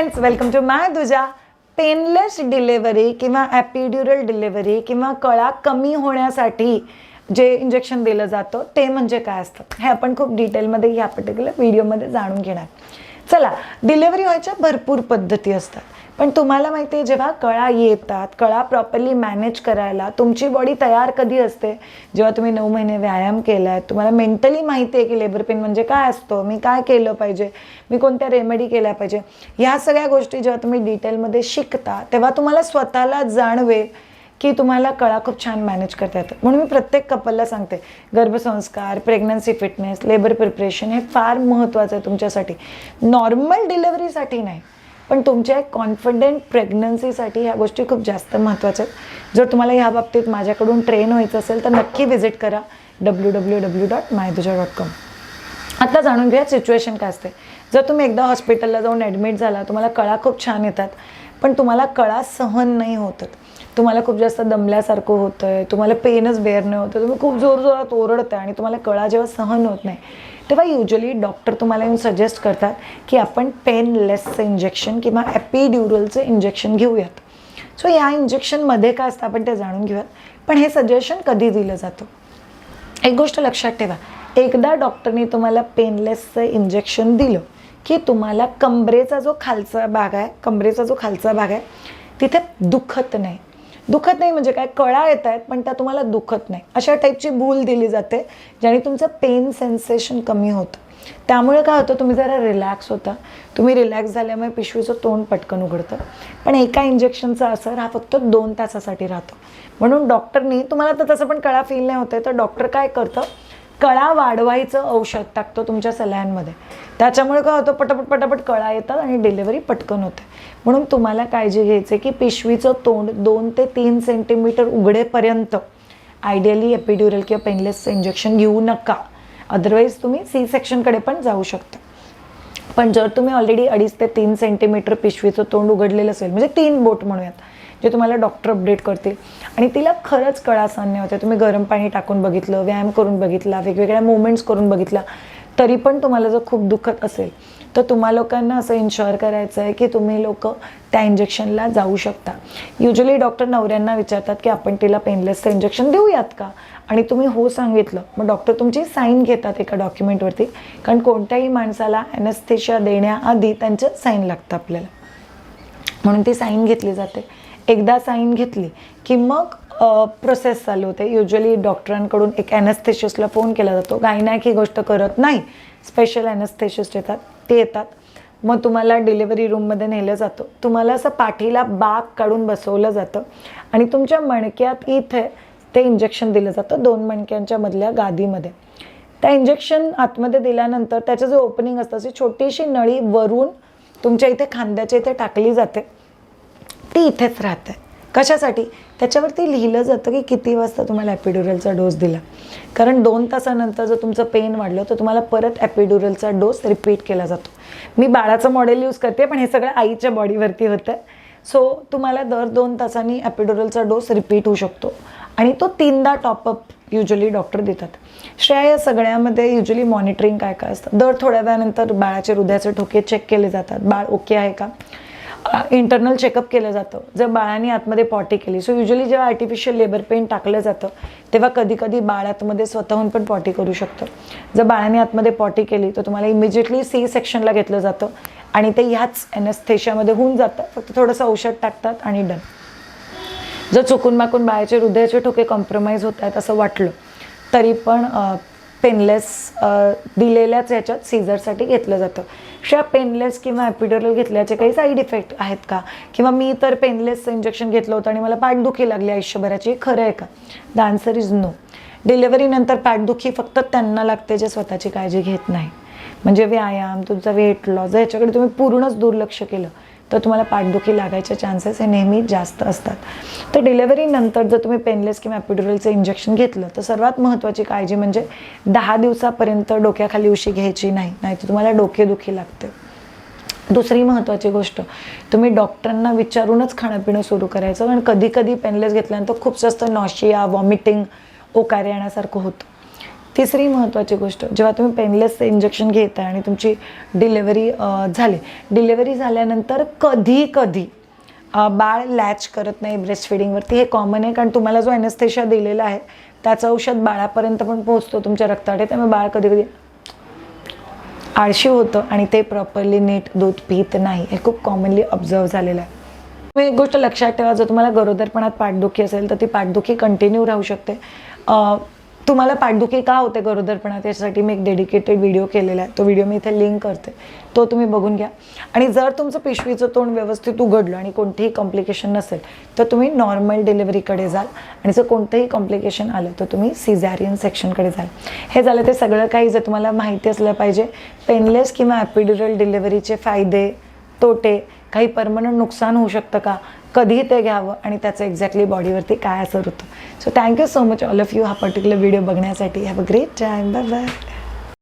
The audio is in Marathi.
फ्रेंड्स वेलकम टू माय दुजा पेनलेस डिलेवरी किंवा ॲपिड्युरल डिलेवरी किंवा कळा कमी होण्यासाठी जे इंजेक्शन दिलं जातं ते म्हणजे काय असतं? हे आपण खूप डिटेलमध्ये या पर्टिक्युलर व्हिडिओमध्ये जाणून घेणार. चला डिलेवरी व्हायच्या भरपूर पद्धती असतात. पण तुम्हाला माहिती आहे जेव्हा कळा येतात कळा प्रॉपरली मॅनेज करायला तुमची बॉडी तयार कधी असते? जेव्हा तुम्ही नऊ महिने व्यायाम केला आहे तुम्हाला मेंटली माहिती आहे की लेबर पेन म्हणजे काय असतो? मी काय केलं पाहिजे? मी कोणत्या रेमेडी केल्या पाहिजे? ह्या सगळ्या गोष्टी जेव्हा तुम्ही डिटेलमध्ये शिकता तेव्हा तुम्हाला स्वतःला जाणवे की तुम्हाला कळा खूप छान मॅनेज करता येतं म्हणून मी प्रत्येक कपलला सांगते गर्भसंस्कार प्रेग्नन्सी फिटनेस लेबर प्रिपरेशन हे फार महत्त्वाचं आहे तुमच्यासाठी. नॉर्मल डिलेवरीसाठी नाही पण तुमच्या एक कॉन्फिडंट प्रेग्नन्सीसाठी ह्या गोष्टी खूप जास्त महत्त्वाच्या आहेत. जर तुम्हाला ह्या बाबतीत माझ्याकडून ट्रेन व्हायचं असेल तर नक्की व्हिजिट करा W W W dot myduja dot com आता जाणून घ्या सिच्युएशन काय असते. जर तुम्ही एकदा हॉस्पिटलला जाऊन ॲडमिट झाला तुम्हाला कळा खूप छान येतात पण तुम्हाला कळा सहन नाही होतात तुम्हाला खूप जास्त दमल्यासारखं होतं आहे तुम्हाला पेनच बेअर नाही होतं तुम्ही खूप जोरजोरात ओरडताय आणि तुम्हाला कळा जेव्हा सहन होत नाही. तेव्हा युजली डॉक्टर तुम्हाला येऊन सजेस्ट करतात की आपण पेनलेसचं इंजेक्शन किंवा ॲपिड्युरलचं इंजेक्शन घेऊयात. सो या इंजेक्शनमध्ये काय असतं आपण ते जाणून घेऊयात. पण हे सजेशन कधी दिलं जातं? एक गोष्ट लक्षात ठेवा. एकदा डॉक्टरनी तुम्हाला पेनलेसचं इंजेक्शन दिलं की तुम्हाला कमरेचा जो खालचा भाग आहे कमरेचा जो खालचा भाग आहे तिथे दुखत नाही. दुखत नाही म्हणजे काय कळा येत आहेत पण त्या तुम्हाला दुखत नाही. अशा टाईपची भूल दिली जाते ज्याने तुमचं पेन सेन्सेशन कमी होतं. त्यामुळे काय होतं तुम्ही जरा रिलॅक्स होता. तुम्ही रिलॅक्स झाल्यामुळे पिशवीचं तोंड पटकन उघडतं. पण एका इंजेक्शनचा असर हा फक्त दोन तासासाठी राहतो. म्हणून डॉक्टरनी तुम्हाला तर तसं पण कळा फील नाही होते तर डॉक्टर काय करतं कळा वाढवायचं औषध टाकतो तुमच्या सलायांमध्ये. त्याच्यामुळे काय होतं पटापट पटापट कळा येतात आणि डिलिव्हरी पटकन होते. म्हणून तुम्हाला काळजी घ्यायची की पिशवीचं तोंड दोन ते तीन सेंटीमीटर उघडेपर्यंत आयडियली एपिड्युरल किंवा पेनलेसचं इंजेक्शन घेऊ नका. अदरवाईज तुम्ही सी सेक्शनकडे पण जाऊ शकता. पण जर तुम्ही ऑलरेडी अडीच ते तीन सेंटीमीटर पिशवीचं तोंड उघडलेलं असेल म्हणजे तीन बोट म्हणूयात जे तुम्हाला डॉक्टर अपडेट करतील. आणि तिला खरंच कळासान्य होते. तुम्ही गरम पाणी टाकून बघितलं व्यायाम करून बघितला वेगवेगळ्या मुवमेंट्स करून बघितला तरी पण तुम्हाला जर खूप दुखत असेल तर तुम्हा लोकांना असं इन्शुअर करायचं आहे की तुम्ही लोक त्या इंजेक्शनला जाऊ शकता. युजली डॉक्टर नवऱ्यांना विचारतात की आपण तिला पेनलेसचं इंजेक्शन देऊयात का? आणि तुम्ही हो सांगितलं. मग डॉक्टर तुमची साईन घेतात एका डॉक्युमेंटवरती कारण कोणत्याही माणसाला ॲनेस्थेशिया देण्याआधी त्यांचं साईन लागतं आपल्याला. म्हणून ती साईन घेतली जाते. एकदा साईन घेतली की मग प्रोसेस चालू होते. युजली डॉक्टरांकडून एक ॲनेस्थेशियसला फोन केला जातो. गायनॅक ही गोष्ट करत नाही. स्पेशल ॲनेस्थेशियस्ट येतात. ते येतात. मग तुम्हाला डिलिव्हरी रूममध्ये नेलं जातं. तुम्हाला असं पाठीला बाग काढून बसवलं जातं. आणि तुमच्या मणक्यात इथे ते इंजेक्शन दिलं जातं. दोन मणक्यांच्या मधल्या गादीमध्ये. त्या इंजेक्शन आतमध्ये दिल्यानंतर त्याचं जे ओपनिंग असतं ती छोटीशी नळी वरून तुमच्या इथे खांद्याच्या इथे टाकली जाते. ती इथेच राहते. कशासाठी? त्याच्यावरती लिहिलं जातं की किती वाजता तुम्हाला ॲपिड्युरलचा डोस दिला. कारण दोन तासानंतर जर तुमचं पेन वाढलं तर तुम्हाला परत ॲपिड्युरलचा डोस रिपीट केला जातो. मी बाळाचं मॉडेल यूज करते पण हे सगळं आईच्या बॉडीवरती होतं. सो तुम्हाला दर दोन तासांनी ॲपिड्युरलचा डोस रिपीट होऊ शकतो. आणि तो तीनदा टॉपअप युजली डॉक्टर देतात. श्रेया या सगळ्यामध्ये युजली मॉनिटरिंग काय काय असतं? दर थोड्या वेळानंतर बाळाचे हृदयाचे ठोके चेक केले जातात. बाळ ओके आहे का? इंटरनल चेकअप केलं जातं. जर बाळाने आतमध्ये पॉटी केली सो युजली जेव्हा आर्टिफिशियल लेबर पेन टाकलं जातं तेव्हा कधी कधी बाळ आतमध्ये स्वतःहून पण पॉटी करू शकतं. जर बाळाने आतमध्ये पॉटी केली तर तुम्हाला इमिजिएटली सी सेक्शनला घेतलं जातं आणि ते ह्याच एनस्थेशियामध्ये होऊन जातं. फक्त थोडंसं औषध टाकतात आणि डन जर चुकून माकून बाळाचे हृदयाचे ठोके कॉम्प्रोमाइज होत आहेत असं वाटलं तरी पण पेनलेस दिलेल्याच याच्यात सीझरसाठी घेतलं जातं. शिवाय पेनलेस किंवा ॲपिडरल घेतल्याचे काही साईड इफेक्ट आहेत का? किंवा मी तर पेनलेसचं इंजेक्शन घेतलं होतं आणि मला पाठदुखी लागली आयुष्यभराची खरं आहे का? द आन्सर इज नो डिलेवरीनंतर पाठदुखी फक्त त्यांना लागते जे स्वतःची काळजी घेत नाही. म्हणजे व्यायाम तुमचा वेट लॉस याच्याकडे तुम्ही पूर्णच दुर्लक्ष केलं. तर तुम्हाला पाठदुखी लागायचे चान्सेस हे नेहमी जास्त असतात. तर डिलेवरीनंतर जर तुम्ही पेनलेस किंवा ॲपिड्युरलचं इंजेक्शन घेतलं तर सर्वात महत्त्वाची काळजी म्हणजे दहा दिवसापर्यंत डोक्याखाली उशी घ्यायची नाही नाहीतर तुम्हाला डोकेदुखी लागते. दुसरी महत्त्वाची गोष्ट तुम्ही डॉक्टरांना विचारूनच खाणं पिणं सुरू करायचं. कारण कधी कधी पेनलेस घेतल्यानंतर खूप जास्त नॉशिया वॉमिटिंग ओकार येण्यासारखं होतं. तिसरी महत्त्वाची गोष्ट जेव्हा तुम्ही पेनलेस इंजेक्शन घेताय आणि तुमची डिलेवरी झाली. डिलेवरी झाल्यानंतर कधी कधी बाळ लॅच करत नाही ब्रेस्ट फिडिंगवरती. हे कॉमन आहे कारण तुम्हाला जो एनेस्थेशिया दिलेला आहे त्याचं औषध बाळापर्यंत पण पोहोचतो तुमच्या रक्ताडे त्यामुळे बाळ कधी कधी आळशी होतं आणि ते प्रॉपरली नीट दूध पित नाही. हे खूप कॉमनली ऑब्झर्व झालेलं आहे. तुम्ही एक गोष्ट लक्षात ठेवा जर तुम्हाला गरोदरपणात पाठदुखी असेल तर ती पाठदुखी कंटिन्यू राहू शकते. तुम्हाला पाठदुखी का होते गरोदरपणा त्याच्यासाठी मी एक डेडिकेटेड व्हिडिओ केलेला आहे. तो व्हिडिओ मी इथे लिंक करते. तो तुम्ही बघून घ्या. आणि जर तुमचं पिशवीचं तोंड व्यवस्थित उघडलं आणि कोणतीही कॉम्प्लिकेशन नसेल तर तुम्ही नॉर्मल डिलिव्हरीकडे जाल. आणि जर कोणतंही कॉम्प्लिकेशन आलं तर तुम्ही सिझॅरियन सेक्शनकडे जाल. हे झालं ते सगळं काही जर तुम्हाला माहिती असलं पाहिजे पेनलेस किंवा ॲपिड्युरल डिलिव्हरीचे फायदे तोटे काही परमनंट नुकसान होऊ शकतं का? कधी ते घ्यावं आणि त्याचं एक्झॅक्टली बॉडीवरती काय असर होतं so thank you so much all of you हा पर्टिक्युलर व्हिडिओ बघण्यासाठी have a great time bye bye